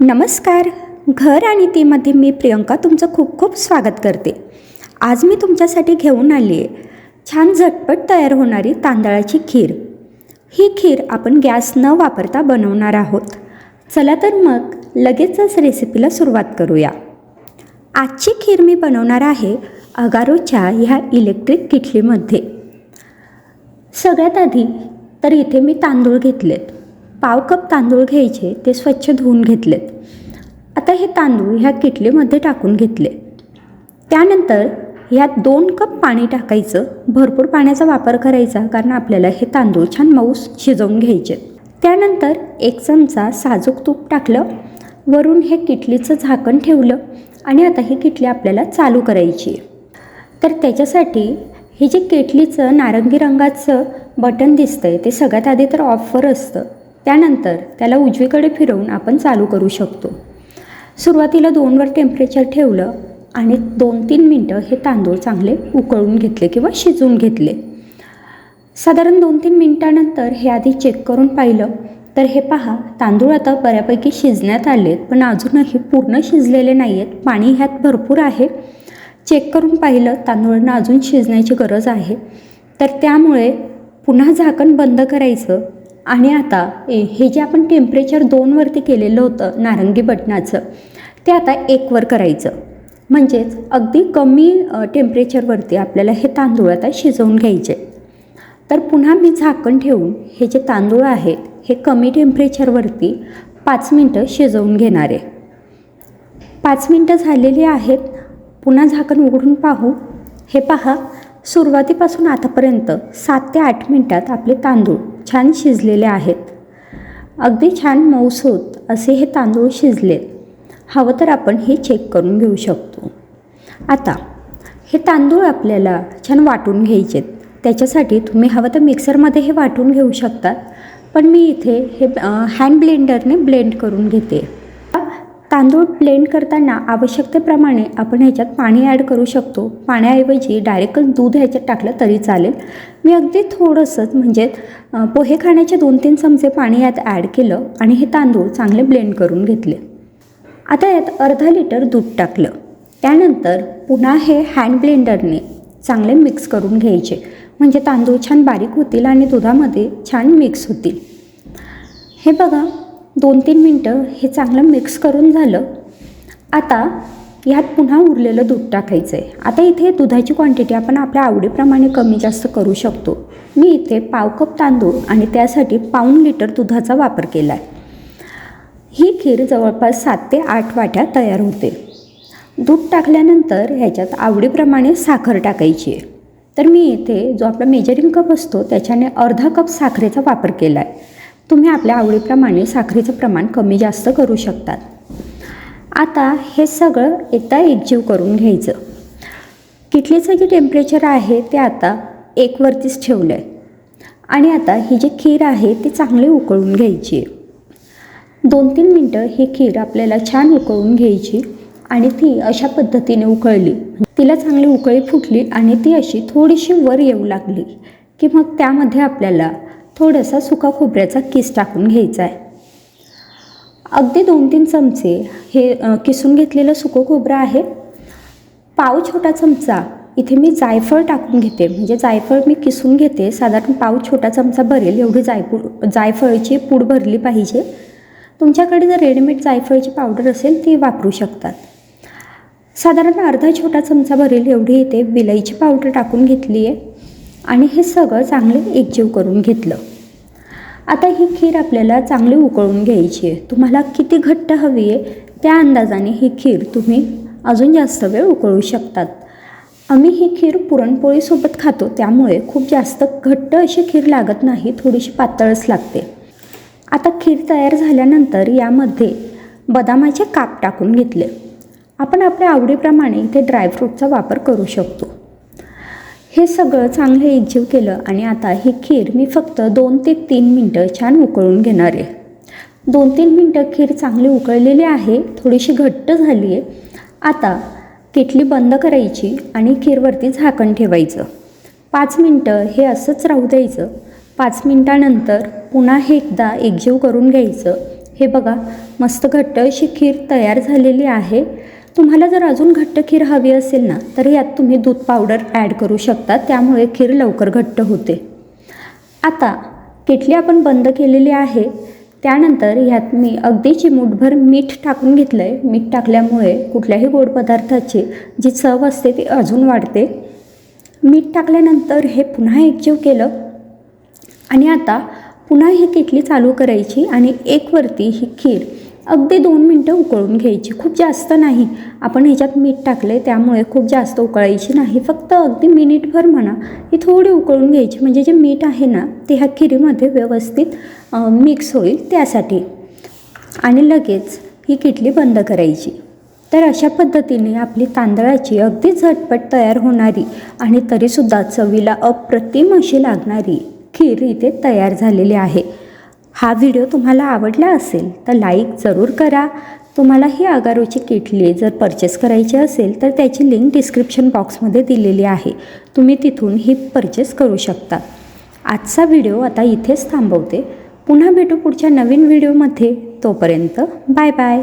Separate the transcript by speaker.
Speaker 1: नमस्कार. घर आणि तीमध्ये मी प्रियंका तुमचं खूप खूप स्वागत करते. आज मी तुमच्यासाठी घेऊन आली आहे. छान झटपट तयार होणारी तांदळाची खीर. ही खीर आपण गॅस न वापरता बनवणार आहोत. चला तर मग लगेचच रेसिपीला सुरुवात करूया. आजची खीर मी बनवणार आहे अगारोच्या ह्या इलेक्ट्रिक किटलीमध्ये. सगळ्यात आधी तर इथे मी तांदूळ घेतलेत. पाव कप तांदूळ घ्यायचे ते स्वच्छ धुवून घेतलेत. आता हे तांदूळ ह्या किटलीमध्ये टाकून घेतले. त्यानंतर ह्यात दोन कप पाणी टाकायचं भरपूर पाण्याचा वापर करायचा कारण आपल्याला हे तांदूळ छान मऊस शिजवून घ्यायचे. त्यानंतर एक चमचा साजूक तूप टाकलं वरून हे किटलीचं झाकण ठेवलं आणि आता ही किटली आपल्याला चालू करायची आहे. तर त्याच्यासाठी हे जे केटलीचं नारंगी रंगाचं बटन दिसतं आहे ते सगळ्यात आधी तर ऑफवर असतं. त्यानंतर त्याला उजवीकडे फिरवून आपण चालू करू शकतो. सुरुवातीला दोनवर टेम्परेचर ठेवलं आणि दोन तीन मिनटं हे तांदूळ चांगले उकळून घेतले किंवा शिजवून घेतले. साधारण दोन तीन मिनटानंतर हे आधी चेक करून पाहिलं. तर हे पहा तांदूळ आता बऱ्यापैकी शिजण्यात आलेत पण अजूनही पूर्ण शिजलेले नाही आहेत पाणी ह्यात भरपूर आहे. चेक करून पाहिलं तांदूळांना अजून शिजण्याची गरज आहे. तर त्यामुळे पुन्हा झाकण बंद करायचं. आणि आता ए हे जे आपण टेम्परेचर दोनवरती केलेलं होतं नारंगी बटनाचं ते आता एकवर करायचं. म्हणजेच अगदी कमी टेम्परेचरवरती आपल्याला हे तांदूळ आता शिजवून घ्यायचे. तर पुन्हा मी झाकण ठेवून हे जे तांदूळ आहेत हे कमी टेम्परेचरवरती पाच मिनटं शिजवून घेणार आहे. पाच मिनटं झालेली आहेत. पुन्हा झाकण उघडून पाहू. हे पहा सुरुवातीपासून आतापर्यंत सात ते आठ मिनटात आपले तांदूळ छान शिजलेले आहेत. अगदी छान मऊसूत असे हे तांदूळ शिजलेत हवं तर आपण हे चेक करून घेऊ शकतो. आता हे तांदूळ आपल्याला छान वाटून घ्यायचेत त्याच्यासाठी तुम्ही हवं तर मिक्सरमध्ये हे वाटून घेऊ शकतात पण मी इथे हे हँड ब्लेंडरने ब्लेंड करून घेते. तांदूळ ब्लेंड करताना आवश्यकतेप्रमाणे आपण ह्याच्यात पाणी ॲड करू शकतो. पाण्याऐवजी डायरेक्ट दूध ह्याच्यात टाकलं तरी चालेल. मी अगदी थोडंसंच म्हणजे पोहे खाण्याचे दोन तीन चमचे पाणी यात ॲड केलं आणि हे तांदूळ चांगले ब्लेंड करून घेतले. आता यात अर्धा लिटर दूध टाकलं. त्यानंतर पुन्हा हे हँड ब्लेंडरने चांगले मिक्स करून घ्यायचे. म्हणजे तांदूळ छान बारीक होतील आणि दुधामध्ये छान मिक्स होतील. हे बघा दोन तीन मिनटं हे चांगलं मिक्स करून झालं. आता ह्यात पुन्हा उरलेलं दूध टाकायचं आहे आता इथे दुधाची क्वांटिटी आपण आपल्या आवडीप्रमाणे कमी जास्त करू शकतो. मी इथे पाव कप तांदूळ आणि त्यासाठी पाऊण लिटर दुधाचा वापर केला आहे ही खीर जवळपास सात ते आठ वाट्या तयार होते. दूध टाकल्यानंतर ह्याच्यात आवडीप्रमाणे साखर टाकायची आहे. तर मी इथे जो आपला मेजरिंग कप असतो त्याच्याने अर्धा कप साखरेचा वापर केला आहे तुम्ही आपल्या आवडीप्रमाणे साखरेचं प्रमाण कमी जास्त करू शकतात. आता हे सगळं एकदा एकजीव करून घ्यायचं. किटलीचं जे टेम्परेचर आहे ते आता एकवरतीच ठेवलं आहे आणि आता ही जी खीर आहे ती चांगली उकळून घ्यायची. आहे दोन तीन मिनटं ही खीर आपल्याला छान उकळून घ्यायची आणि ती अशा पद्धतीने उकळली. तिला चांगली उकळी फुटली आणि ती अशी थोडीशी वर येऊ लागली की मग त्यामध्ये आपल्याला थोडासा सुका खोबऱ्याचा किस टाकून घ्यायचा आहे. अगदी दोन तीन चमचे हे किसून घेतलेलं सुकं खोबरं आहे. पाव छोटा चमचा. इथे मी जायफळ टाकून घेते. म्हणजे जायफळ मी किसून घेते. साधारण पाव छोटा चमचा भरेल एवढी जायपूड जायफळची पूड भरली पाहिजे. तुमच्याकडे जर रेडीमेड जायफळची पावडर असेल ती वापरू शकतात. साधारण अर्धा छोटा चमचा भरेल. एवढी इथे विलाईची पावडर टाकून घेतली आहे आणि हे सगळं चांगले एकजीव करून घेतलं. आता ही खीर आपल्याला चांगली उकळून घ्यायची आहे. तुम्हाला किती घट्ट हवी आहे त्या अंदाजाने ही खीर तुम्ही अजून जास्त वेळ उकळू शकतात. आम्ही ही खीर पुरणपोळीसोबत खातो त्यामुळे खूप जास्त घट्ट अशी खीर लागत नाही थोडीशी पातळच लागते. आता खीर तयार झाल्यानंतर यामध्ये बदामाचे काप टाकून घेतले. आपण आपल्या आवडीप्रमाणे इथे ड्रायफ्रूटचा वापर करू शकतो. हे सगळं चांगलं एकजीव केलं आणि आता ही खीर मी फक्त दोन ते तीन मिनटं छान उकळून घेणार आहे. दोन तीन मिनटं खीर चांगली उकळलेली आहे थोडीशी घट्ट झाली आहे. आता केटली बंद करायची आणि खीरवरती झाकण ठेवायचं. पाच मिनटं हे असंच राहू द्यायचं. पाच मिनटानंतर पुन्हा हे एकदा एकजीव करून घ्यायचं. हे बघा मस्त घट्ट अशी खीर तयार झालेली आहे. तुम्हाला जर अजून घट्ट खीर हवी असेल ना तर यात तुम्ही दूध पावडर ॲड करू शकता त्यामुळे खीर लवकर घट्ट होते. आता केटली आपण बंद केलेली आहे त्यानंतर ह्यात मी अगदी चिमूटभर मीठ टाकून घेतलं आहे मीठ टाकल्यामुळे कुठल्याही गोड पदार्थाची जी चव असते ती अजून वाढते. मीठ टाकल्यानंतर हे पुन्हा एकजीव केलं. आणि आता पुन्हा ही किटली चालू करायची आणि एकवरती ही खीर अगदी दोन मिनटं उकळून घ्यायची. खूप जास्त नाही. आपण ह्याच्यात मीठ टाकले त्यामुळे खूप जास्त उकळायची नाही. फक्त अगदी मिनिटभर म्हणा ही थोडी उकळून घ्यायची. म्हणजे जे मीठ आहे ना ते ह्या खिरीमध्ये व्यवस्थित मिक्स होईल त्यासाठी. आणि लगेच ही किटली बंद करायची. तर अशा पद्धतीने आपली तांदळाची अगदी झटपट तयार होणारी आणि तरीसुद्धा चवीला अप्रतिम अशी लागणारी खीर इथे तयार झालेली आहे. हा व्हिडिओ तुम्हाला आवडला असेल तर लाईक जरूर करा. तुम्हाला ही अगारोची किटली जर परचेस करायची असेल तर त्याची लिंक डिस्क्रिप्शन बॉक्समध्ये दिलेली आहे. तुम्ही तिथून ही परचेस करू शकता. आजचा व्हिडिओ आता इथेच थांबवते. पुन्हा भेटू पुढच्या नवीन व्हिडिओमध्ये. तोपर्यंत बाय बाय.